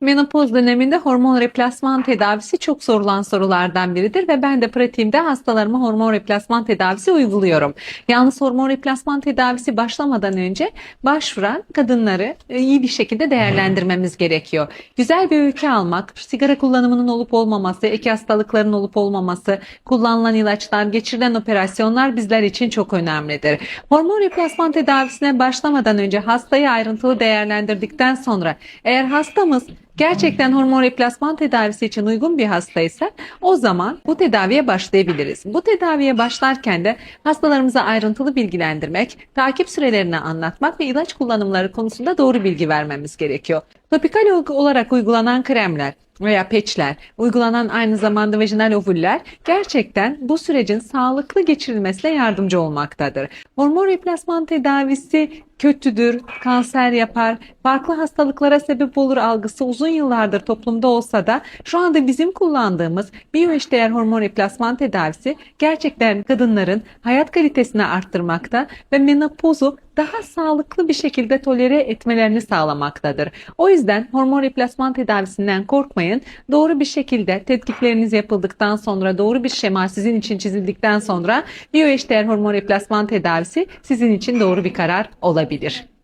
Menopoz döneminde hormon replasman tedavisi çok sorulan sorulardan biridir ve ben de pratiğimde hastalarıma hormon replasman tedavisi uyguluyorum. Yalnız hormon replasman tedavisi başlamadan önce başvuran kadınları e, iyi bir şekilde değerlendirmemiz gerekiyor. Güzel bir öykü almak, sigara kullanımının olup olmaması, ek hastalıkların olup olmaması, kullanılan ilaçlar, geçirilen operasyonlar bizler için çok önemlidir. Hormon replasman tedavisine başlamadan önce hastayı ayrıntılı değerlendirdikten sonra eğer hastamız gerçekten hormon replasman tedavisi için uygun bir hastaysa o zaman bu tedaviye başlayabiliriz. Bu tedaviye başlarken de hastalarımıza ayrıntılı bilgilendirmek, takip sürelerini anlatmak ve ilaç kullanımları konusunda doğru bilgi vermemiz gerekiyor. Topikal olarak uygulanan kremler veya peçler, uygulanan aynı zamanda vajinal ovüller gerçekten bu sürecin sağlıklı geçirilmesine yardımcı olmaktadır. Hormon replasman tedavisi kötüdür, kanser yapar, farklı hastalıklara sebep olur algısı uzun yıllardır toplumda olsa da şu anda bizim kullandığımız biyoeşdeğer hormon replasman tedavisi gerçekten kadınların hayat kalitesini arttırmakta ve menopozu daha sağlıklı bir şekilde tolere etmelerini sağlamaktadır. O yüzden hormon replasman tedavisinden korkmayın. Doğru bir şekilde tetkikleriniz yapıldıktan sonra doğru bir şema sizin için çizildikten sonra biyoeşdeğer hormon replasman tedavisi sizin için doğru bir karar olabilir.